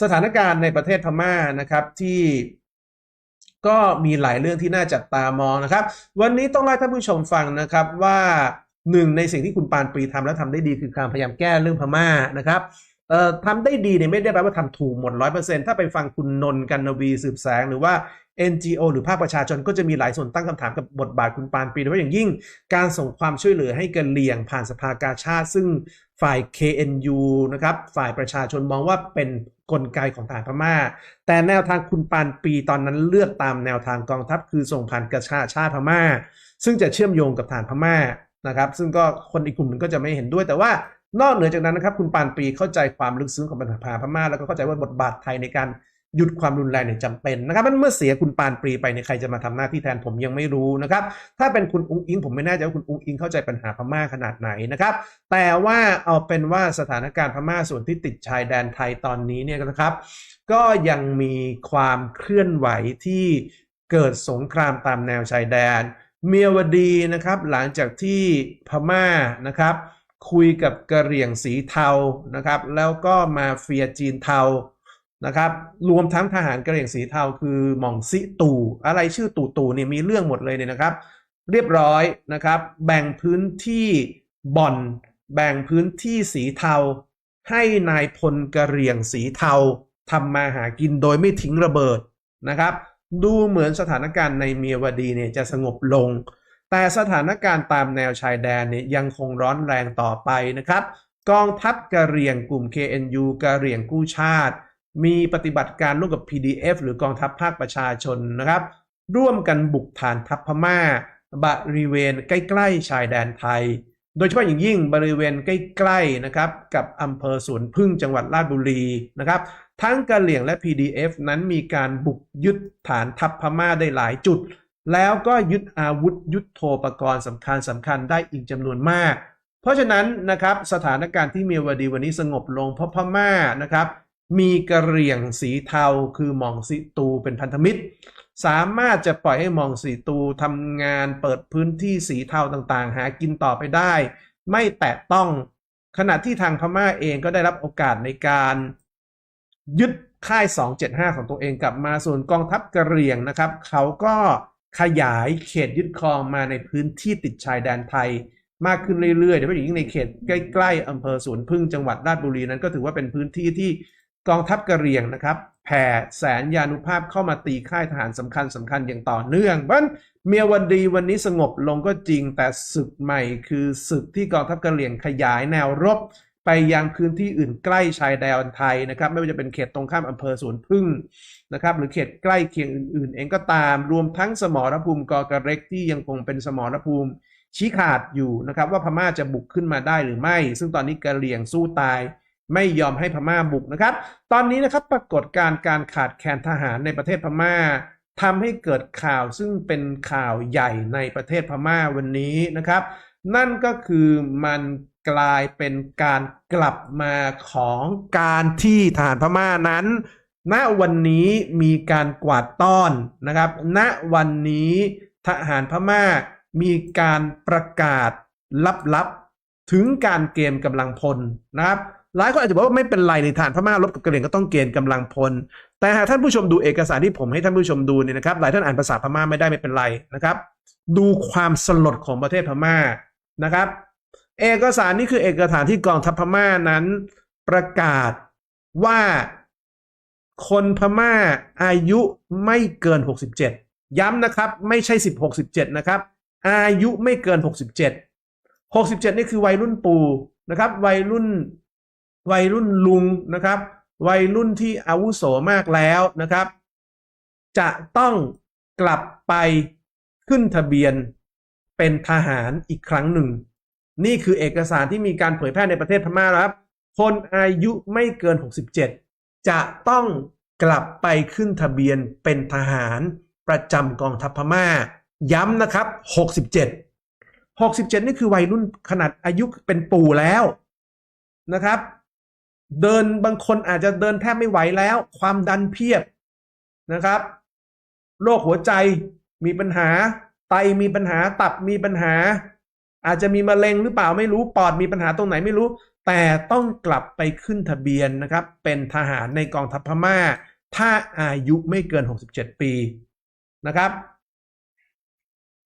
สถานการณ์ในประเทศพม่านะครับที่ก็มีหลายเรื่องที่น่าจับตามองนะครับ วันนี้ต้องเล่าให้ท่านผู้ชมฟังนะครับว่าหนึ่งในสิ่งที่คุณปานปรีทำและทำได้ดีคือการพยายามแก้เรื่องพม่านะครับ เอ่อทำได้ดีเนี่ยไม่ได้แปลว่าทำถูกหมดร้อยเปอร์เซ็นต์ถ้าไปฟังคุณนนท์กันนวีสืบแสงหรือว่า NGO หรือภาคประชาชนก็จะมีหลายส่วนตั้งคำถามกับบทบาทคุณปานปีโดยเฉพาะอย่างยิ่ง การส่งความช่วยเหลือให้กันเลียงผ่านสภากาชาติ ซึ่งฝ่าย KNU นะครับฝ่ายประชาชนมองว่าเป็นกลไกของทารพม่า แต่แนวทางคุณปานปีตอนนั้นเลือกตามแนวทางกองทัพคือส่งผ่านกระชาชาติพม่า ซึ่งจะเชื่อมโยงกับฐานพม่านะครับซึ่งก็คนอีกกลุ่มหนึ่งก็จะไม่เห็นด้วยแต่ว่า นอกเหนือจากนั้นนะครับคุณปานปีเข้าใจความลึกซึ้งของปัญหาพม่าแล้วก็เข้าใจว่าบทบาทไทยในการหยุดความรุนแรงเนี่ยจำเป็นนะครับมันเมื่อเสียคุณปานปรีไปเนี่ยใครจะมาทำหน้าที่แทนผมยังไม่รู้นะครับ ถ้าเป็นคุณอุ้งอิงผมไม่แน่ใจว่าคุณอุ้งอิงเข้าใจปัญหาพม่าขนาดไหนนะครับ แต่ว่าเอาเป็นว่าสถานการณ์พม่าส่วนที่ติดชายแดนไทยตอนนี้เนี่ยนะครับ ก็ยังมีความเคลื่อนไหวที่เกิดสงครามตามแนวชายแดน เมียวดีนะครับ หลังจากที่พม่านะครับ คุยกับกระเหรี่ยงสีเทานะครับ แล้วก็มาเฟียจีนเทานะครับ รวมทั้งทหารกระเหรี่ยงสีเทาคือหม่องซิตู่อะไรชื่อตู่ตู่เนี่ยมีเรื่องหมดเลยเนี่ยนะครับ เรียบร้อยนะครับ แบ่งพื้นที่บ่อน แบ่งพื้นที่สีเทา ให้นายพลกระเหรี่ยงสีเทาทำมาหากินโดยไม่ทิ้งระเบิดนะครับ ดูเหมือนสถานการณ์ในเมียวดีเนี่ยจะสงบลง แต่สถานการณ์ตามแนวชายแดนเนี่ยยังคงร้อนแรงต่อไปนะครับ กองทัพกะเหรี่ยงกลุ่ม KNU กะเหรี่ยงกู้ชาติ มีปฏิบัติการร่วมกับ PDF หรือกองทัพภาคประชาชนนะครับ ร่วมกันบุกฐานทัพพม่า บริเวณใกล้ๆชายแดนไทย โดยเฉพาะอย่างยิ่งบริเวณใกล้ๆนะครับกับอำเภอสวนพึ่งจังหวัดราชบุรีนะครับ ทั้งกะเหลี่ยงและ PDF นั้นมีการบุกยึดฐานทัพพม่าได้หลายจุด แล้วก็ยึดอาวุธยุทโธปกรณ์สำคัญสำคัญได้อีกจำนวนมาก เพราะฉะนั้นนะครับสถานการณ์ที่เมียวดีวันนี้สงบลงเพราะพม่านะครับ มีกระเหรี่ยงสีเทาคือหมองสีตูเป็นพันธมิตร สามารถจะปล่อยให้หมองสีตูทำงานเปิดพื้นที่สีเทาต่างๆ หากินต่อไปได้ ไม่แตะต้องขณะที่ทางพม่าเองก็ได้รับโอกาสในการยึดค่าย 275 ของตัวเองกลับมาส่วนกองทัพกระเหรี่ยงนะครับ เขาก็ ขยายเขตยึดครองมาในพื้นที่ติดชายแดนไทย มากขึ้นเรื่อยๆโดยเฉพาะอย่างยิ่งในเขตใกล้ๆอำเภอสวนพึ่งจังหวัดราชบุรีนั้นก็ถือว่าเป็นพื้นที่ที่กองทัพกระเรียงนะครับแผ่แสนยานุภาพเข้ามาตีค่ายทหารสำคัญสำคัญอย่างต่อเนื่องเพราะฉะนั้นเมียวันดีวันนี้สงบลงก็จริงแต่ศึกใหม่คือศึกที่กองทัพกระเหรี่ยงขยายแนวรบ ไปยังพื้นที่อื่นใกล้ชายแดนไทยนะครับ ไม่ว่าจะเป็นเขตตรงข้ามอำเภอสวนพึ่งนะครับ หรือเขตใกล้เคียงอื่นๆ เองก็ตามรวมทั้งสมรภูมิกอกระเร็กที่ยังคงเป็นสมรภูมิชี้ขาดอยู่นะครับ ว่าพม่าจะบุกขึ้นมาได้หรือไม่ ซึ่งตอนนี้กะเหรี่ยงสู้ตาย ไม่ยอมให้พม่าบุกนะครับ ตอนนี้นะครับปรากฏการการขาดแคลนทหารในประเทศพม่าทำให้เกิดข่าวซึ่งเป็นข่าวใหญ่ในประเทศพม่าวันนี้นะครับ นั่นก็คือมันกลายเป็นการกลับมาของการที่ทหารพม่านั้น ณวันนี้มีการกวาดต้อนนะครับ ณวันนี้ทหารพม่ามีการประกาศลับๆ ถึงการเกณฑ์กำลังพลนะครับหลายคนอาจจะบอกว่าไม่เป็นไรในฐานพม่ารบกับกระเหรี่ยงก็ต้องเกณฑ์กำลังพล แต่หากท่านผู้ชมดูเอกสารที่ผมให้ท่านผู้ชมดูเนี่ยนะครับ หลายท่านอ่านภาษาพม่าไม่ได้ไม่เป็นไรนะครับ ดูความสลดของประเทศพม่า นะครับ เอกสารนี้คือเอกสารที่กองทัพพม่านั้นประกาศว่าคนพม่าอายุไม่เกิน 67 ย้ำนะครับ ไม่ใช่ 16 17 นะครับ อายุไม่เกิน 67 67 นี่คือวัยรุ่นปู่นะครับ วัยรุ่นวัยรุ่นลุงนะครับ วัยรุ่นที่อาวุโสมากแล้วนะครับ จะต้องกลับไปขึ้นทะเบียน เป็นทหารอีกครั้งหนึ่ง นี่คือเอกสารที่มีการเผยแพร่ในประเทศพม่าครับ คนอายุไม่เกิน 67 จะต้องกลับไปขึ้นทะเบียนเป็นทหารประจำกองทัพพม่า ย้ำนะครับ 67 67 นี่คือวัยรุ่นขนาดอายุเป็นปู่แล้วนะครับ เดินบางคนอาจจะเดินแทบไม่ไหวแล้ว ความดันเพียบนะครับโรคหัวใจมีปัญหา ไตมีปัญหาตับมีปัญหา อาจจะมีมะเร็งหรือเปล่าไม่รู้ปอดมีปัญหาตรงไหนไม่รู้ แต่ต้องกลับไปขึ้นทะเบียนนะครับ เป็นทหารในกองทัพพม่า ถ้าอายุไม่เกิน 67 ปีนะครับ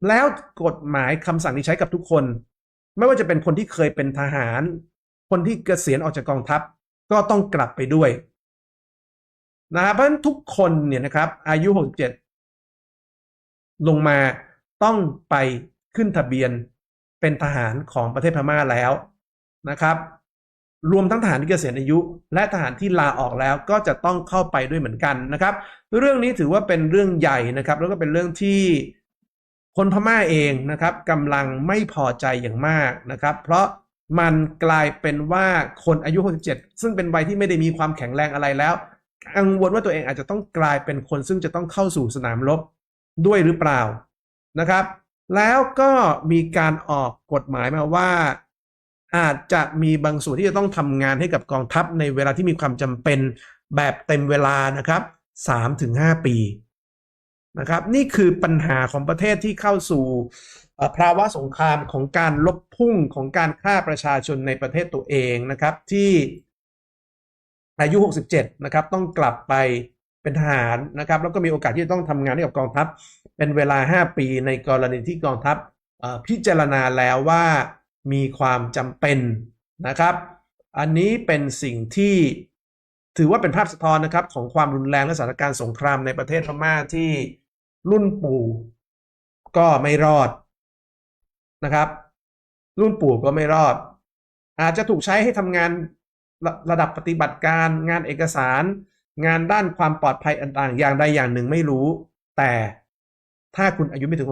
แล้วกฎหมายคำสั่งนี้ใช้กับทุกคน ไม่ว่าจะเป็นคนที่เคยเป็นทหาร คนที่เกษียณออกจากกองทัพ ก็ต้องกลับไปด้วยนะครับเพราะฉะนั้นทุกคนเนี่ยนะครับ อายุ 67 ลงมา ต้องไปขึ้นทะเบียนเป็นทหารของประเทศพม่าแล้วนะครับ รวมทั้งทหารที่เกษียณอายุ และทหารที่ลาออกแล้วก็จะต้องเข้าไปด้วยเหมือนกันนะครับ เรื่องนี้ถือว่าเป็นเรื่องใหญ่นะครับ แล้วก็เป็นเรื่องที่คนพม่าเองนะครับกำลังไม่พอใจอย่างมากนะครับ เพราะมันกลายเป็นว่าคนอายุ 67 ซึ่งเป็นวัยที่ไม่ได้มีความแข็งแรงอะไรแล้ว กังวลว่าตัวเองอาจจะต้องกลายเป็นคนซึ่งจะต้องเข้าสู่สนามรบด้วยหรือเปล่า นะครับ แล้วก็มีการออกกฎหมายมาว่า อาจจะมีบางส่วนที่จะต้องทำงานให้กับกองทัพในเวลาที่มีความจำเป็นแบบเต็มเวลานะครับ3-5 ปีนะครับ นี่คือปัญหาของประเทศที่เข้าสู่ภาวะสงครามของการลบพุ่งของการฆ่าประชาชนในประเทศตัวเองนะครับที่อายุ 67 นะครับ ต้องกลับไป เป็นทหารนะครับ แล้วก็มีโอกาสที่จะต้องทำงานให้กับกองทัพ เป็นเวลา 5 ปีในกรณีที่กองทัพพิจารณาแล้วว่ามีความจำเป็นนะครับ อันนี้เป็นสิ่งที่ถือว่าเป็นภาพสะท้อนนะครับของความรุนแรงและสถานการณ์สงครามในประเทศพม่าที่รุ่นปู่ก็ไม่รอดนะครับ รุ่นปู่ก็ไม่รอด อาจจะถูกใช้ให้ทำงานระระดับปฏิบัติการงานเอกสาร งานด้านความปลอดภัยต่างๆ อย่างใดอย่างหนึ่งไม่รู้ แต่ถ้าคุณอายุไม่ถึง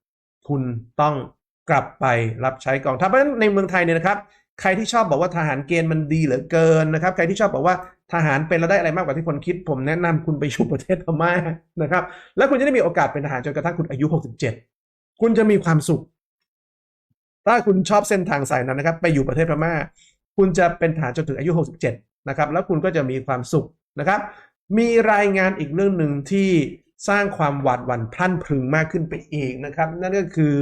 67 คุณต้องกลับไปรับใช้กองทัพเพราะฉะนั้นในเมืองไทยเนี่ยนะครับ ใครที่ชอบบอกว่าทหารเกณฑ์มันดีเหลือเกินนะครับ ใครที่ชอบบอกว่าทหารเป็นแล้วได้อะไรมากกว่าที่คนคิด ผมแนะนำคุณไปอยู่ประเทศพม่านะครับ แล้วคุณจะได้มีโอกาสเป็นทหารจนกระทั่งคุณอายุ 67 คุณจะมีความสุข ถ้าคุณชอบเส้นทางสายนั้นนะครับ ไปอยู่ประเทศพม่า คุณจะเป็นทหารจนถึงอายุ 67 นะครับ แล้วคุณก็จะมีความสุข นะครับ มีรายงานอีกเรื่องหนึ่งที่สร้างความหวาดหวั่นพลั่นพรึงมากขึ้นไปอีกนะครับ นั่นก็คือ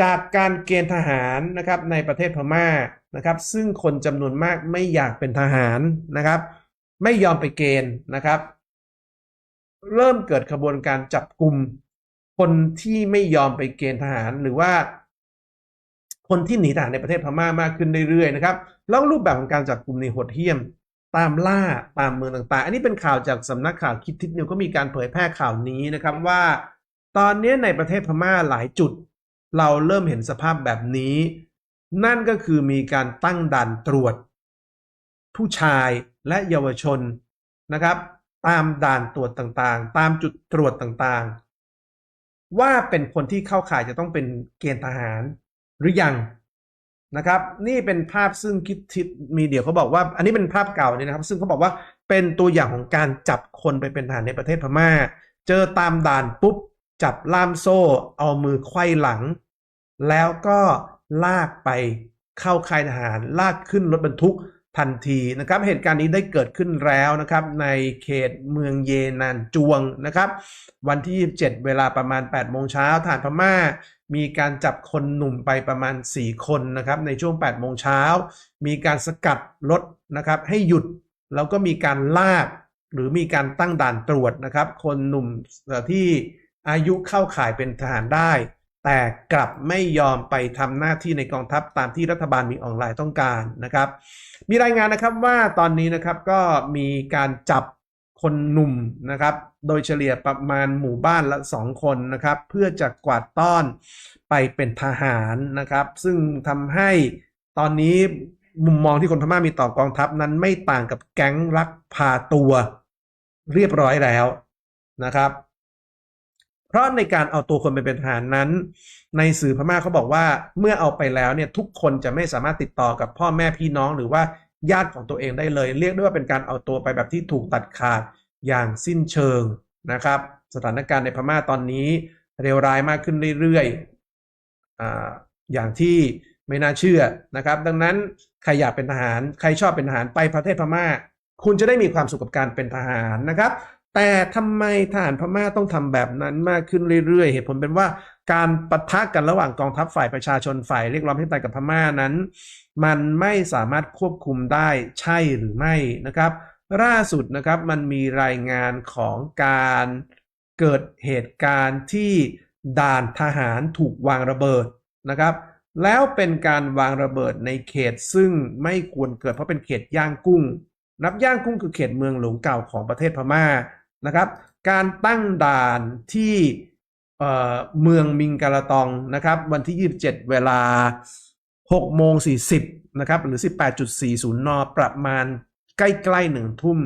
จากการเกณฑ์ทหารนะครับในประเทศพม่านะครับ ซึ่งคนจำนวนมากไม่อยากเป็นทหารนะครับ ไม่ยอมไปเกณฑ์นะครับ เริ่มเกิดขบวนการจับกลุ่มคนที่ไม่ยอมไปเกณฑ์ทหารหรือว่า คนที่หนีทหารในประเทศพม่ามากขึ้นเรื่อยๆนะครับแล้วรูปแบบของการจับกลุ่มในโหดเหี้ยม ตามล่าตามเมืองต่างๆ อันนี้เป็นข่าวจากสำนักข่าวคิดทิศนิวก็มีการเผยแพร่ข่าวนี้นะครับว่า ตอนนี้ในประเทศพม่าหลายจุด เราเริ่มเห็นสภาพแบบนี้ นั่นก็คือมีการตั้งด่านตรวจ ผู้ชายและเยาวชนนะครับ ตามด่านตรวจต่างๆ ตามจุดตรวจต่างๆ ว่าเป็นคนที่เข้าข่ายจะต้องเป็นเกณฑ์ทหารหรือยัง นะครับ นี่เป็นภาพซึ่งคิดทิศมีเดียเขาบอกว่า อันนี้เป็นภาพเก่านี่นะครับ ซึ่งเขาบอกว่าเป็นตัวอย่างของการจับคนไปเป็นทหารในประเทศพม่า เจอตามด่านปุ๊บ จับล่ามโซ่ เอามือไขว้หลัง แล้วก็ลากไปเข้าค่ายทหาร ลากขึ้นรถบรรทุก ทันทีนะครับเหตุการณ์นี้ได้เกิดขึ้นแล้วนะครับในเขตเมืองเยนานจวงนะครับ วันที่ 27 เวลาประมาณ 8 โมงเช้าทหารพม่า มีการจับคนหนุ่มไปประมาณ 4 คนนะครับในช่วง 8 โมงเช้า มีการสกัดรถนะครับให้หยุดแล้วก็มีการลากหรือมีการตั้งด่านตรวจนะครับ คนหนุ่มที่อายุเข้าข่ายเป็นทหารได้ แต่กลับไม่ยอมไปทำหน้าที่ในกองทัพตามที่รัฐบาลมีออนไลน์ต้องการนะครับ มีรายงานนะครับว่าตอนนี้นะครับก็มีการจับคนหนุ่มนะครับ โดยเฉลี่ยประมาณหมู่บ้านละ 2 คนนะครับ เพื่อจะกวาดต้อนไปเป็นทหารนะครับ ซึ่งทำให้ตอนนี้มุมมองที่คนพม่ามีต่อกองทัพนั้นไม่ต่างกับแก๊งลักพาตัวเรียบร้อยแล้วนะครับ เพราะในการเอาตัวคนไปเป็นทหารนั้น ในสื่อพม่าเขาบอกว่าเมื่อเอาไปแล้วเนี่ยทุกคนจะไม่สามารถติดต่อกับพ่อแม่พี่น้องหรือว่าญาติของตัวเองได้เลย เรียกได้ว่าเป็นการเอาตัวไปแบบที่ถูกตัดขาดอย่างสิ้นเชิงนะครับ สถานการณ์ในพม่าตอนนี้เร็วร้ายมากขึ้นเรื่อยๆออย่างที่ไม่น่าเชื่อนะครับ ดังนั้นใครอยากเป็นทหาร ใครชอบเป็นทหารไปประเทศพม่า คุณจะได้มีความสุขกับการเป็นทหารนะครับ แต่ทำไมทหารพม่าต้องทำแบบนั้นมากขึ้นเรื่อยๆ เหตุผลเป็นว่าการปะทะกันระหว่างกองทัพฝ่ายประชาชนฝ่ายเรียกร้องให้ตายกับพม่านั้น มันไม่สามารถควบคุมได้ใช่หรือไม่นะครับล่าสุดนะครับมันมีรายงานของการเกิดเหตุการณ์ที่ด่านทหารถูกวางระเบิดนะครับ แล้วเป็นการวางระเบิดในเขตซึ่งไม่ควรเกิดเพราะเป็นเขตย่างกุ้ง นับย่างกุ้งคือเขตเมืองหลวงเก่าของประเทศพม่า นะครับ การตั้งด่านที่เมืองมิงกาลตองนะครับ วันที่ 27 เวลา6โมง40นะครับหรือ 18.40 น ประมาณใกล้ๆหนึ่งทุ่ม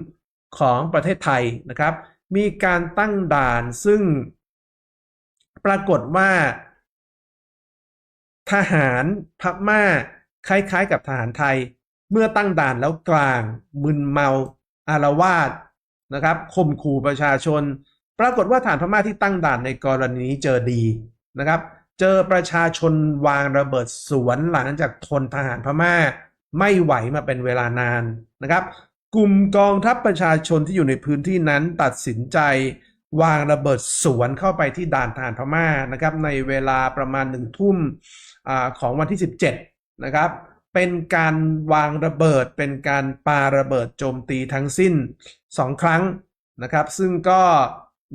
ของประเทศไทยนะครับ มีการตั้งด่านซึ่งปรากฏว่า ทหารพม่าคล้ายๆกับทหารไทย เมื่อตั้งด่านแล้วกลาง มึนเมาอารวาส นะครับข่มขู่ประชาชน ปรากฏว่าทหารพม่าที่ตั้งด่านในกรณีนี้เจอดีนะครับเจอประชาชนวางระเบิดสวนหลังจากทนทหารพม่า ไม่ไหวมาเป็นเวลานานนะครับ กลุ่มกองทัพประชาชนที่อยู่ในพื้นที่นั้นตัดสินใจ วางระเบิดสวนเข้าไปที่ด่านทหารพม่านะครับ ในเวลาประมาณหนึ่งทุ่มอของวันที่ 17 นะครับ เป็นการวางระเบิดเป็นการปาระเบิดโจมตีทั้งสิ้น 2 ครั้งนะครับ ซึ่งก็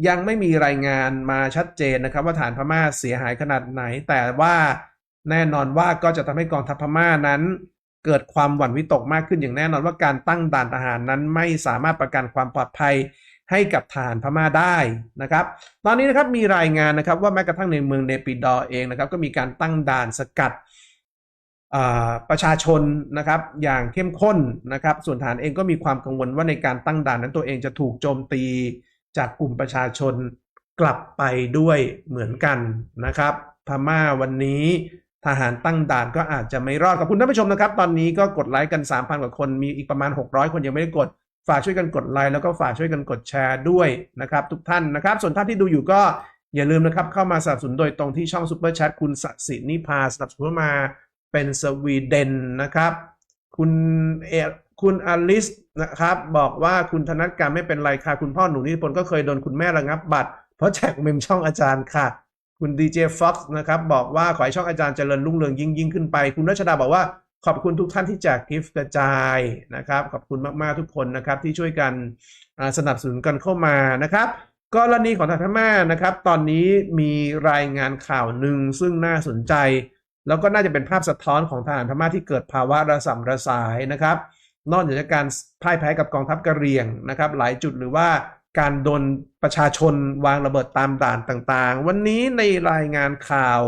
ยังไม่มีรายงานมาชัดเจนนะครับ ว่าฐานพม่าเสียหายขนาดไหน แต่ว่าแน่นอนว่าก็จะทำให้กองทัพพม่านั้น เกิดความหวั่นวิตกมากขึ้นอย่างแน่นอนว่าการตั้งด่านทหารนั้นไม่สามารถประกันความปลอดภัยให้กับทหารพม่าได้นะครับ ตอนนี้นะครับมีรายงานนะครับว่าแม้กระทั่งในเมืองเนปิดอเองนะครับก็มีการตั้งด่านสกัด ประชาชนนะครับอย่างเข้มข้นนะครับส่วนฐานเองก็มีความกังวลว่าในการตั้งด่านนั้นตัวเองจะถูกโจมตีจากกลุ่มประชาชนกลับไปด้วยเหมือนกันนะครับ พม่าวันนี้ทหารตั้งด่านก็อาจจะไม่รอดขอบคุณท่านผู้ชมนะครับ ตอนนี้ก็กดไลค์กัน 3,000 กว่าคนมีอีกประมาณ 600 คนยังไม่ได้กดฝากช่วยกันกดไลค์แล้วก็ฝากช่วยกันกดแชร์ด้วยนะครับทุกท่านนะครับ ส่วนท่านที่ดูอยู่ก็อย่าลืมนะครับเข้ามาสนับสนุนโดยตรงที่ช่องซูเปอร์แชทคุณสศินิพาสนับสนุนมา เป็นสวีเดนนะครับ คุณเอคุณอลิสนะครับบอกว่าคุณธนัทการไม่เป็นไรค่ะ คุณพ่อหนูนิพนธ์ก็เคยโดนคุณแม่ระงับบัตร เพราะแจกเมมช่องอาจารย์ค่ะ คุณดีเจฟ็อกซ์นะครับบอกว่าขอให้ช่องอาจารย์เจริญรุ่งเรืองยิ่งยิ่งขึ้นไป คุณรัชดาบอกว่าขอบคุณทุกท่านที่แจกกิฟต์กระจายนะครับ ขอบคุณมากๆทุกคนนะครับที่ช่วยกันสนับสนุนกันเข้ามานะครับกรณีของทางพม่านะครับ ตอนนี้มีรายงานข่าวหนึ่งซึ่งน่าสนใจ แล้วก็น่าจะเป็นภาพสะท้อนของทหารพม่าที่เกิดภาวะระสำระสายนะครับ นอกจากการพ่ายแพ้กับกองทัพกะเหรี่ยงนะครับ หลายจุดหรือว่าการโดนประชาชนวางระเบิดตามด่านต่างๆ วันนี้ในรายงานข่าว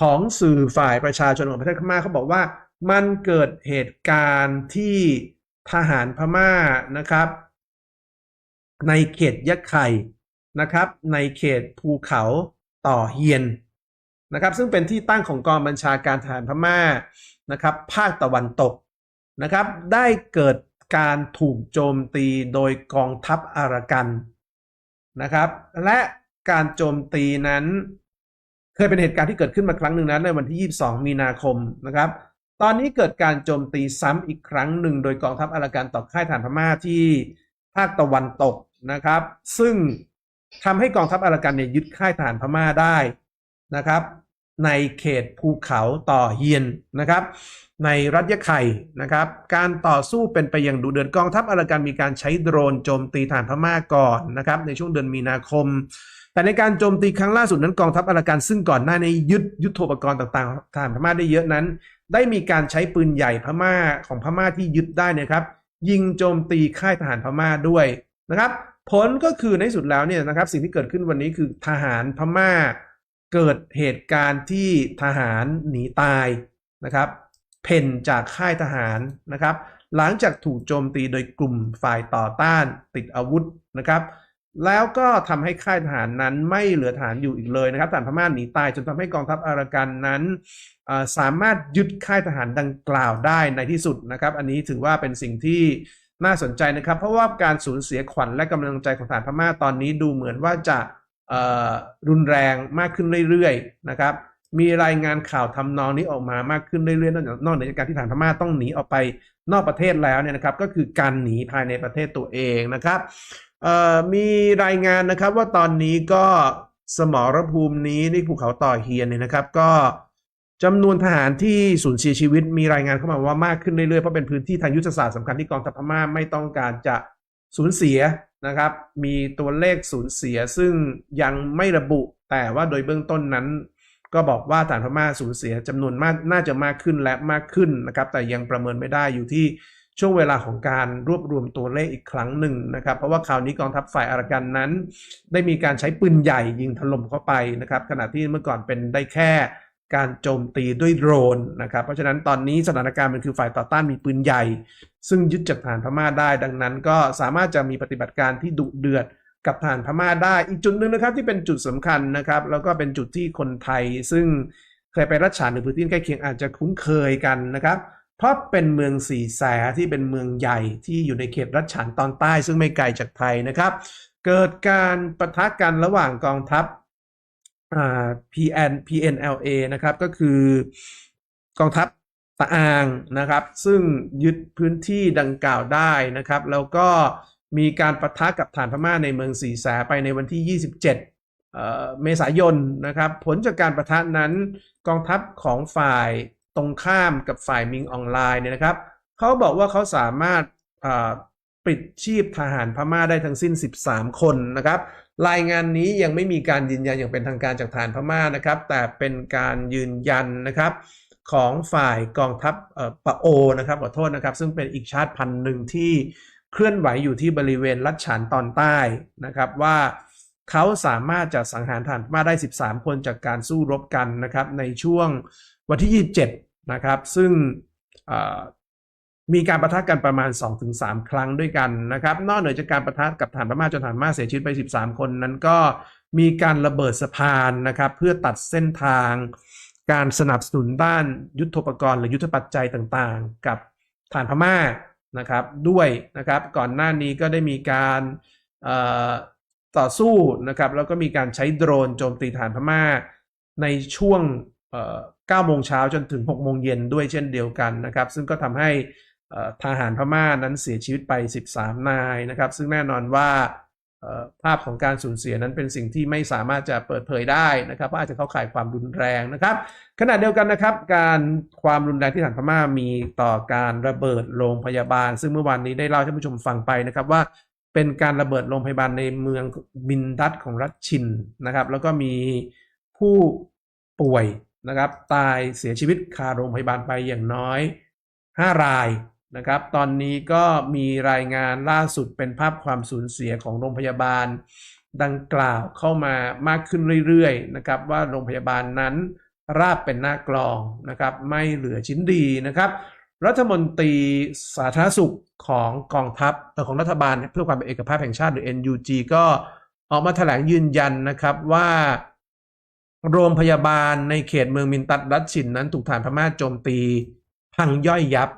ของสื่อฝ่ายประชาชนของประเทศพม่าเขาบอกว่า มันเกิดเหตุการณ์ที่ทหารพม่านะครับ ในเขตยะไข่นะครับ ในเขตภูเขาต่อเฮียน นะครับซึ่งเป็นที่ตั้งของกองบัญชาการทหารพม่านะครับภาคตะวันตกนะครับได้เกิดการถูกโจมตีโดยกองทัพอารากันนะครับและการโจมตีนั้น เคยเป็นเหตุการณ์ที่เกิดขึ้นมาครั้งหนึ่งนะในวันที่ 22 มีนาคมนะครับตอนนี้เกิดการโจมตีซ้ำอีกครั้งหนึ่ง โดยกองทัพอารากันต่อค่ายฐานพม่าที่ภาคตะวันตกนะครับ ซึ่งทำให้กองทัพอารากันเนี่ยยึดค่ายฐานพม่าได้ นะครับ ในเขตภูเขาต่อเฮียนนะครับ ในรัฐยะไข่นะครับ การต่อสู้เป็นไปอย่างดุเดือดกองทัพอารากันมีการใช้โดรนโจมตีฐานพม่าก่อนนะครับ ในช่วงเดือนมีนาคมแต่ในการโจมตีครั้งล่าสุดนั้นกองทัพอารากันซึ่งก่อนหน้านี้ยึดยุทโธปกรณ์ต่างๆฐานพม่าได้เยอะนั้น ได้มีการใช้ปืนใหญ่พม่าของพม่าที่ยึดได้นยครับ ยิงโจมตีค่ายทหารพม่าด้วยนะครับ ผลก็คือในสุดแล้วเนี่ยนะครับ สิ่งที่เกิดขึ้นวันนี้คือทหารพม่า เกิดเหตุการณ์ที่ทหารหนีตายนะครับเพ่นจากค่ายทหารนะครับ หลังจากถูกโจมตีโดยกลุ่มฝ่ายต่อต้านติดอาวุธนะครับ แล้วก็ทำให้ค่ายทหารนั้นไม่เหลือทหารอยู่อีกเลยนะครับทหารพม่าหนีตายจนทำให้กองทัพอารากันนั้นสามารถยึดค่ายทหารดังกล่าวได้ในที่สุดนะครับ อันนี้ถือว่าเป็นสิ่งที่น่าสนใจนะครับ เพราะว่าการสูญเสียขวัญและกำลังใจของทหารพม่าตอนนี้ดูเหมือนว่าจะ รุนแรงมากขึ้นเรื่อยๆนะครับ มีรายงานข่าวทำนองนี้ออกมามากขึ้นเรื่อยๆ นอกจากนอกเหนือจากการที่ทหารพม่าต้องหนีออกไปนอกประเทศแล้วเนี่ยนะครับ ก็คือการหนีภายในประเทศตัวเองนะครับมีรายงานนะครับว่าตอนนี้ก็สมรภูมินี้ที่ภูเขาต่อเฮียนเนี่ยนะครับ ก็จำนวนทหารที่สูญเสียชีวิตมีรายงานเข้ามาว่ามากขึ้นเรื่อยๆเพราะเป็นพื้นที่ทางยุทธศาสตร์สำคัญที่กองทัพพม่าไม่ต้องการจะ สูญเสียนะครับ มีตัวเลขสูญเสียซึ่งยังไม่ระบุ แต่ว่าโดยเบื้องต้นนั้น ก็บอกว่าฐานพม่าสูญเสียจำนวนมากน่าจะมากขึ้นและมากขึ้นนะครับ แต่ยังประเมินไม่ได้อยู่ที่ช่วงเวลาของการรวบรวมตัวเลขอีกครั้งหนึ่งนะครับ เพราะว่าคราวนี้กองทัพฝ่ายอารักันนั้น ได้มีการใช้ปืนใหญ่ยิงถล่มเข้าไปนะครับ ขณะที่เมื่อก่อนเป็นได้แค่ การโจมตีด้วยโดรนนะครับ เพราะฉะนั้นตอนนี้สถานการณ์มันคือฝ่ายต่อต้านมีปืนใหญ่ ซึ่งยึดจากฐานพม่าได้ ดังนั้นก็สามารถจะมีปฏิบัติการที่ดุเดือดกับฐานพม่าได้ อีกจุดหนึ่งนะครับที่เป็นจุดสำคัญนะครับ แล้วก็เป็นจุดที่คนไทย ซึ่งเคยไปรัชฉานหรือพื้นที่ใกล้เคียงอาจจะคุ้นเคยกันนะครับ เพราะเป็นเมืองสีแสที่เป็นเมืองใหญ่ที่อยู่ในเขตรัชฉานตอนใต้ ซึ่งไม่ไกลจากไทยนะครับ เกิดการปะทะกันระหว่างกองทัพ PN PNLA นะครับก็คือกองทัพตะอางนะครับ ซึ่งยึดพื้นที่ดังกล่าวได้นะครับ แล้วก็มีการประทะกับฐานพม่าในเมืองสีแสไปในวันที่ 27เอ่อเมษายนนะครับ ผลจากการประทะนั้นกองทัพของฝ่ายตรงข้ามกับฝ่ายมิงออนไลน์เนี่ยนะครับเขาบอกว่าเขาสามารถปิดชีพทหารพม่าได้ทั้งสิ้น 13 คนนะครับ รายงานนี้ยังไม่มีการยืนยันอย่างเป็นทางการจากฐานพม่านะครับ แต่เป็นการยืนยันนะครับของฝ่ายกองทัพเอ่อปะโอนะครับขอโทษนะครับ ซึ่งเป็นอีกชาติพันธุ์หนึ่งที่เคลื่อนไหวอยู่ที่บริเวณลัดฉานตอนใต้นะครับว่าเขาสามารถจะสังหารฐานพม่าได้ 13 คนจากการสู้รบกันนะครับในช่วงวันที่ 27 นะครับ ซึ่ง มีการประทะกันประมาณ 2-3 ครั้งด้วยกันนะครับ นอกเหนือจากการประทะกับฐานพม่าจนฐานพม่าเสียชีวิตไป 13 คนนั้นก็มีการระเบิดสะพานนะครับ เพื่อตัดเส้นทาง การสนับสนุนด้านยุทธปกรณ์หรือยุทธปัจจัยต่างๆ กับฐานพม่านะครับด้วยนะครับก่อนหน้านี้ก็ได้มีการต่อสู้นะครับแล้วก็มีการใช้โดรนโจมตีฐานพม่า ในช่วงเอ่อ9โมงเช้าจนถึง 6 โมงเย็นด้วยเช่นเดียวกันนะครับ ซึ่งก็ทำให้ ทหารพม่านั้นเสียชีวิตไป 13 นายนะครับ ซึ่งแน่นอนว่าภาพของการสูญเสียนั้นเป็นสิ่งที่ไม่สามารถจะเปิดเผยได้นะครับเพราะอาจจะเข้าข่ายความรุนแรงนะครับ ขณะเดียวกันนะครับ การความรุนแรงที่ฐานพม่ามีต่อการระเบิดโรงพยาบาล ซึ่งเมื่อวานนี้ได้เล่าให้ผู้ชมฟังไปนะครับว่าเป็นการระเบิดโรงพยาบาลในเมืองบินดัตของรัฐชินนะครับ แล้วก็มีผู้ป่วยนะครับ ตายเสียชีวิตคาโรงพยาบาลไปอย่างน้อย 5 ราย นะครับ ตอนนี้ก็มีรายงานล่าสุดเป็นภาพความสูญเสียของโรงพยาบาล ดังกล่าวเข้ามามากขึ้นเรื่อยๆนะครับว่าโรงพยาบาลนั้นราบเป็นหน้ากลองนะครับไม่เหลือชิ้นดีนะครับ รัฐมนตรีสาธารณสุขของกองทัพเอ่ของรัฐบาลเพื่อความเป็นเอกภาพแห่งชาติหรือ NUG ก็ออกมาแถลงยืนยันนะครับว่าโรงพยาบาลในเขตเมืองมินตัดรัชชินนั้นถูกฐานพม่าโจมตี พังย่อยยับ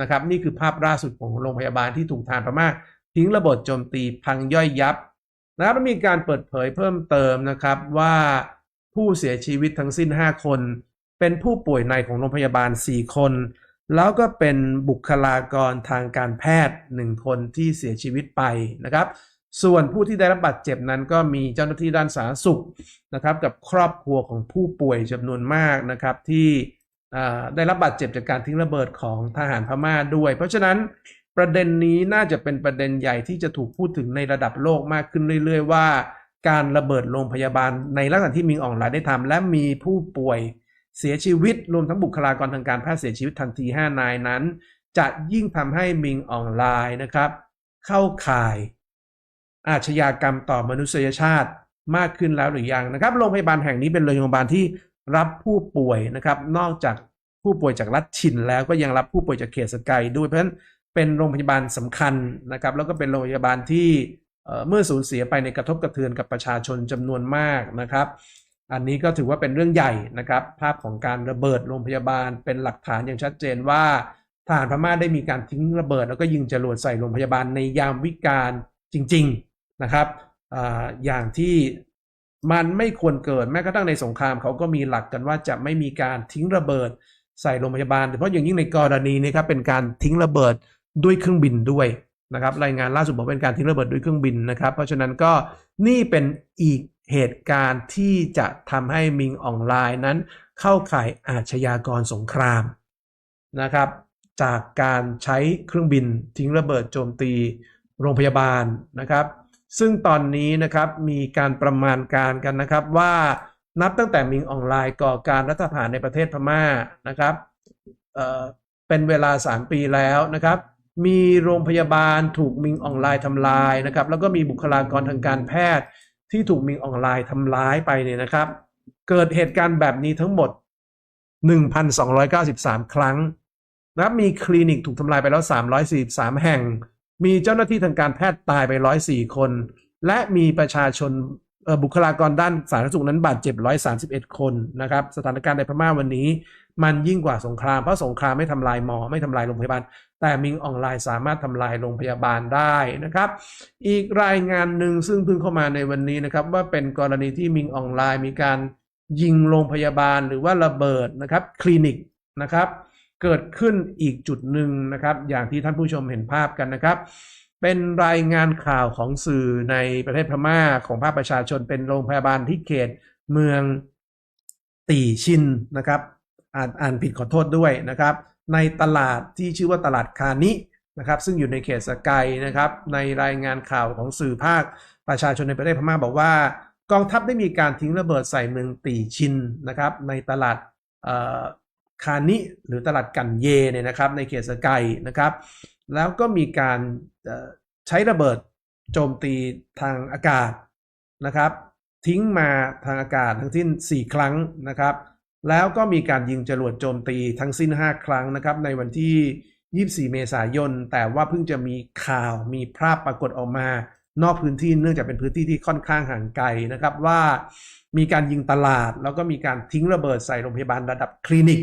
นะครับนี่คือภาพล่าสุดของโรงพยาบาลที่ถูกฐานพม่าทิ้งระเบิดโจมตีพังย่อยยับนะครับมีการเปิดเผยเพิ่มเติมนะครับว่าผู้เสียชีวิตทั้งสิ้น 5 คน เป็นผู้ป่วยในของโรงพยาบาล 4 คน แล้วก็เป็นบุคลากรทางการแพทย์ 1 คนที่เสียชีวิตไปนะครับ ส่วนผู้ที่ได้รับบาดเจ็บนั้นก็มีเจ้าหน้าที่ด้านสาธารณสุขนะครับกับครอบครัวของผู้ป่วยจำนวนมากนะครับที่ ได้รับบาดเจ็บจากการทิ้งระเบิดของทหารพม่าด้วย เพราะฉะนั้นประเด็นนี้น่าจะเป็นประเด็นใหญ่ที่จะถูกพูดถึงในระดับโลกมากขึ้นเรื่อย ๆ ว่า การระเบิดโรงพยาบาลในลักษณะที่มิงอ่องหลายได้ทำและมีผู้ป่วยเสียชีวิตรวมทั้งบุคลากรทางการแพทย์เสียชีวิตทันที 5 นายนั้น จะยิ่งทำให้มิงอองไลน์นะครับ เข้าข่าย อาชญากรรมต่อมนุษยชาติมากขึ้นแล้วหรือยังนะครับโรงพยาบาลแห่งนี้เป็นโรงพยาบาลที่ รับผู้ป่วยนะครับ นอกจากผู้ป่วยจากรัฐชินแล้วก็ยังรับผู้ป่วยจากเขตสกายด้วยเพราะฉะนั้นเป็นโรงพยาบาลสำคัญนะครับ แล้วก็เป็นโรงพยาบาลที่เมื่อสูญเสียไปในกระทบกระเทือนกับประชาชนจำนวนมากนะครับ อันนี้ก็ถือว่าเป็นเรื่องใหญ่นะครับ ภาพของการระเบิดโรงพยาบาลเป็นหลักฐานอย่างชัดเจนว่าทหารพม่าได้มีการทิ้งระเบิด แล้วก็ยิงจรวดใส่โรงพยาบาลในยามวิกาลจริง ๆนะครับออย่างที่ มันไม่ควรเกิดแม้กระทั่งในสงครามเขาก็มีหลักกันว่าจะไม่มีการทิ้งระเบิดใส่โรงพยาบาลโดยเฉพาะอย่างยิ่งในกรณีนี้ครับเป็นการทิ้งระเบิดด้วยเครื่องบินด้วยนะครับรายงานล่าสุดบอกเป็นการทิ้งระเบิดด้วยเครื่องบินนะครับ เพราะฉะนั้นก็นี่เป็นอีกเหตุการณ์ที่จะทำให้มิงออนไลน์นั้น เข้าข่ายอาชญากรสงครามนะครับ จากการใช้เครื่องบินทิ้งระเบิดโจมตีโรงพยาบาลนะครับ ซึ่งตอนนี้นะครับมีการประมาณการกันนะครับว่านับตั้งแต่มิงออนไลน์ก่อการรัฐประหารในประเทศพม่านะครับเเป็นเวลา 3 ปีแล้วนะครับ มีโรงพยาบาลถูกมิงออนไลน์ทำลายนะครับ แล้วก็มีบุคลากรทางการแพทย์ที่ถูกมิงออนไลน์ทำร้ายไปเนี่ยนะครับ เกิดเหตุการณ์แบบนี้ทั้งหมด 1,293 ครั้งนะครับมีคลินิกถูกทำลายไปแล้ว 343 แห่ง มีเจ้าหน้าที่ทางการแพทย์ตายไป104คน และมีประชาชนบุคลากรด้านสาธารณสุขนั้นบาดเจ็บ131คนนะครับ สถานการณ์ในพม่าวันนี้ มันยิ่งกว่าสงคราม เพราะสงครามไม่ทำลายหมอ ไม่ทำลายโรงพยาบาล แต่มิงออนไลน์สามารถทำลายโรงพยาบาลได้นะครับ อีกรายงานหนึ่งซึ่งเพิ่งเข้ามาในวันนี้นะครับ ว่าเป็นกรณีที่มิงออนไลน์มีการยิงโรงพยาบาลหรือว่าระเบิดนะครับคลินิกนะครับ เกิดขึ้นอีกจุดหนึ่งนะครับ อย่างที่ท่านผู้ชมเห็นภาพกันนะครับ เป็นรายงานข่าวของสื่อในประเทศพม่าของภาคประชาชนเป็นโรงพยาบาลที่เขตเมืองตีชินนะครับอ่านอ่านผิดขอโทษด้วยนะครับ ในตลาดที่ชื่อว่าตลาดคานินะครับ ซึ่งอยู่ในเขตสกายนะครับ ในรายงานข่าวของสื่อภาคประชาชนในประเทศพม่าบอกว่ากองทัพได้มีการทิ้งระเบิดใส่เมืองตีชินนะครับ ในตลาด คานิหรือตลาดกันเยเนี่ยนะครับในเขตสกายนะครับแล้วก็มีการใช้ระเบิดโจมตีทางอากาศนะครับทิ้งมาทางอากาศทั้งสิ้น 4 ครั้งนะครับ แล้วก็มีการยิงจรวดโจมตีทั้งสิ้น 5 ครั้งนะครับในวันที่ 24 เมษายน แต่ว่าเพิ่งจะมีข่าวมีภาพปรากฏออกมา นอกพื้นที่เนื่องจากเป็นพื้นที่ที่ค่อนข้างห่างไกลนะครับว่ามีการยิงตลาด แล้วก็มีการทิ้งระเบิดใส่โรงพยาบาลระดับคลินิก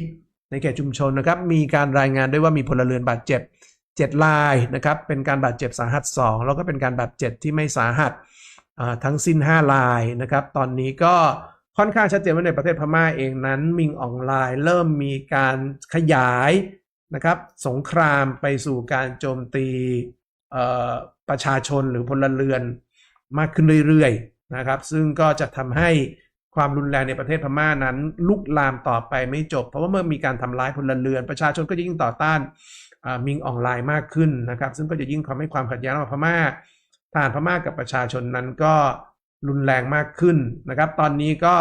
ในเขตชุมชนนะครับมีการรายงานด้วยว่ามีพลเรือนบาดเจ็บ 7 รายนะครับเป็นการบาดเจ็บสาหัส 2 แล้วก็เป็นการบาดเจ็บที่ไม่สาหัสทั้งสิ้น 5 รายนะครับตอนนี้ก็ค่อนข้างชัดเจนว่าในประเทศพม่าเองนั้นมิงออนไลน์เริ่มมีการขยายนะครับสงครามไปสู่การโจมตีประชาชนหรือพลเรือนมากขึ้นเรื่อยๆนะครับซึ่งก็จะทำให้ ความรุนแรงในประเทศพม่านั้น ลุกลามต่อไปไม่จบ เพราะว่าเมื่อมีการทำร้ายพลเรือน ประชาชนก็ยิ่งต่อต้านมิงออนไลน์มากขึ้นนะครับ ซึ่งก็จะยิ่งทำให้ความขัดแย้งระหว่างพม่าทหารพม่ากับประชาชนนั้นก็รุนแรงมากขึ้นนะครับ ตอนนี้ก็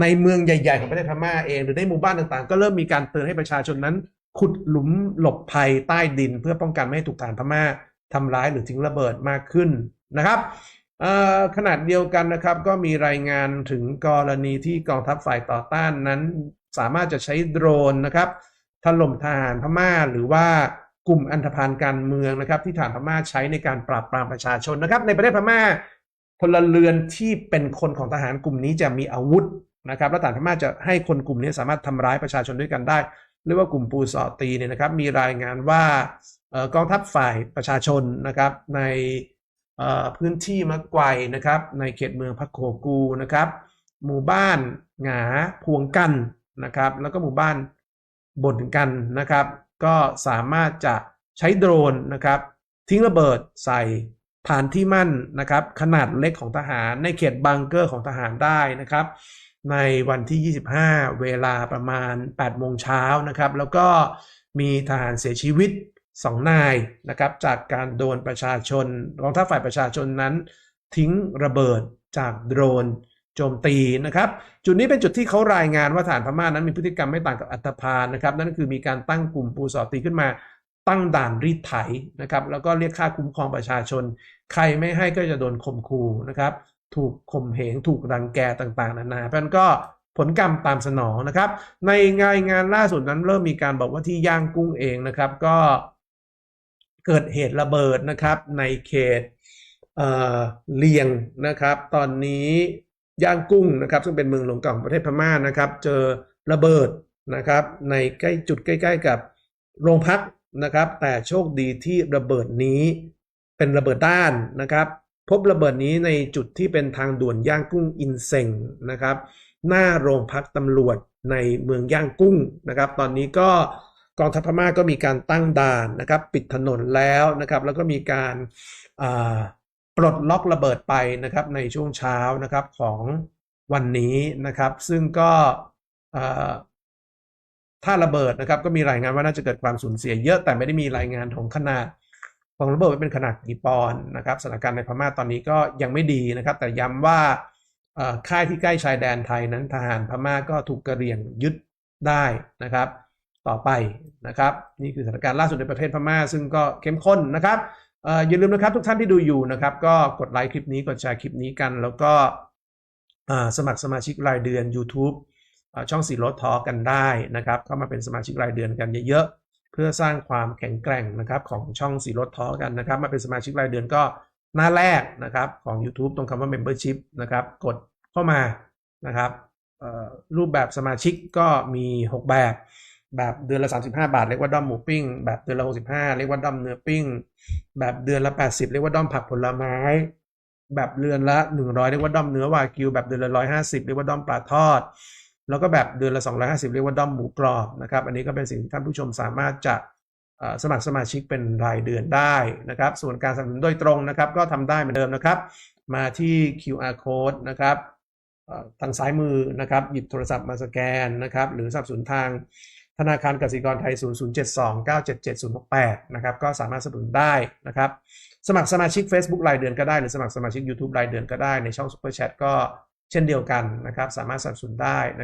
ในเมืองใหญ่ๆของประเทศพม่าเองหรือในหมู่บ้านต่างๆ ก็เริ่มมีการเตือนให้ประชาชนนั้น ขุดหลุมหลบภัยใต้ดิน เพื่อป้องกันไม่ให้ถูกทหารพม่าทำร้ายหรือทิ้งระเบิดมากขึ้นนะครับ ขนาดเดียวกันนะครับก็มีรายงานถึงกรณีที่กองทัพฝ่ายต่อต้านนั้น สามารถจะใช้โดรนนะครับถล่มทหารพม่าหรือว่ากลุ่มอันธพาลการเมืองนะครับ ที่ทหารพม่าใช้ในการปราบปรามประชาชนนะครับ ในประเทศพม่าพลเรือนที่เป็นคนของทหารกลุ่มนี้จะมีอาวุธนะครับและทหารพม่าจะให้คนกลุ่มนี้สามารถทำร้ายประชาชนด้วยกันได้เรียกว่ากลุ่มปูสอตีเนี่ยนะครับ มีรายงานว่ากองทัพฝ่ายประชาชนนะครับใน พื้นที่มะไกวนะครับ ในเขตเมืองพักโขกูนะครับ หมู่บ้านหงาพวงกันนะครับ แล้วก็หมู่บ้านบนกันนะครับ ก็สามารถจะใช้โดรนนะครับ ทิ้งระเบิดใส่ฐานที่มั่นนะครับ ขนาดเล็กของทหาร ในเขตบังเกอร์ของทหารได้นะครับ ในวันที่ 25 เวลาประมาณ8โมงเช้านะครับ แล้วก็มีทหารเสียชีวิต 2นายนะครับจากการโดนประชาชนกองทัพฝ่ายประชาชนนั้น ทิ้งระเบิดจากโดรนโจมตีนะครับ จุดนี้เป็นจุดที่เขารายงานว่าฐานพม่านั้นมีพฤติกรรมไม่ต่างกับอัตภานนะครับ นั่นคือมีการตั้งกลุ่มปูสอตีขึ้นมาตั้งด่านรีดไถนะครับ แล้วก็เรียกค่าคุ้มครองประชาชน ใครไม่ให้ก็จะโดนข่มขู่นะครับ ถูกข่มเหงถูกรังแกต่างๆนานาเพราะฉะนั้นก็ผลกรรมตามสนองนะครับ ในงานงานล่าสุดนั้นเริ่มมีการบอกว่าที่ย่างกุ้งเองนะครับ ก็ เกิดเหตุระเบิดนะครับในเขตเอ่อเลียงนะครับ ตอนนี้ย่างกุ้งนะครับ ซึ่งเป็นเมืองหลวงเก่าของประเทศพม่านะครับ เจอระเบิดนะครับ ในใกล้จุดใกล้ ๆ กับโรงพักนะครับ แต่โชคดีที่ระเบิดนี้เป็นระเบิดด้านนะครับ พบระเบิดนี้ในจุดที่เป็นทางด่วนย่างกุ้งอินเซงนะครับ หน้าโรงพักตำรวจในเมืองย่างกุ้งนะครับ ตอนนี้ก็ กองทัพพม่าก็มีการตั้งด่านนะครับ ปิดถนนแล้วนะครับ แล้วก็มีการาปลดล็อกระเบิดไปนะครับในช่วงเช้านะครับของวันนี้นะครับ ซึ่งก็ถ้าระเบิดนะครับ ก็มีรายงานว่าน่าจะเกิดความสูญเสียเยอะแต่ไม่ได้มีรายงานของขนาดของระเบิดว่เป็นขนาดกี่ปอนด์นะครับสถานการณ์ในพม่าตอนนี้ก็ยังไม่ดีนะครับ แต่ย้ำว่าเอ่อค่ายที่ใกล้ชายแดนไทยนั้นทหารพม่าก็ถูกกระเรี่ยงยึดได้นะครับ ต่อไปนะครับ นี่คือสถานการณ์ล่าสุดในประเทศพม่า ซึ่งก็เข้มข้นนะครับอย่าลืมนะครับทุกท่านที่ดูอยู่นะครับ ก็กดไลค์คลิปนี้กดแชร์คลิปนี้กัน แล้วก็สมัครสมาชิกรายเดือน YouTube ช่องสีรถทอกันได้นะครับ เข้ามาเป็นสมาชิกรายเดือนกันเยอะๆเพื่อสร้างความแข็งแกร่งนะครับของช่องสีรถท้อกันนะครับ มาเป็นสมาชิกรายเดือนก็หน้าแรกนะครับของ YouTube ตรงคำว่า Membership นะครับ กดเข้ามานะครับรูปแบบสมาชิกก็มี 6 แบบ แบบเดือนละ 35 บาทเรียกว่าด้อมหมูปิ้ง แบบเดือนละ 65 เรียกว่าด้อมเนื้อปิ้ง แบบเดือนละ 80 เรียกว่าด้อมผักผลไม้ แบบเดือนละ 100 เรียกว่าด้อมเนื้อวากิว แบบเดือนละ 150 เรียกว่าด้อมปลาทอด แล้วก็แบบเดือนละ 250 เรียกว่าด้อมหมูกรอบนะครับ อันนี้ก็เป็นสิ่งที่ท่านผู้ชมสามารถจะสมัครสมาชิกเป็นรายเดือนได้นะครับ ส่วนการสนับสนุนโดยตรงนะครับ ก็ทำได้เหมือนเดิมนะครับ มาที่ QR code นะครับทางซ้ายมือนะครับ หยิบโทรศัพท์มาสแกนนะครับ หรือสับสนทาง ธนาคารกสิกรไทย 0072977068นะครับ ก็สามารถสนับสนุนได้นะครับ สมัครสมาชิก Facebook รายเดือนก็ได้ หรือสมัครสมาชิก YouTube รายเดือนก็ได้ ในช่อง Super Chat ก็เช่นเดียวกันนะครับ สามารถสนับสนุนได้นะ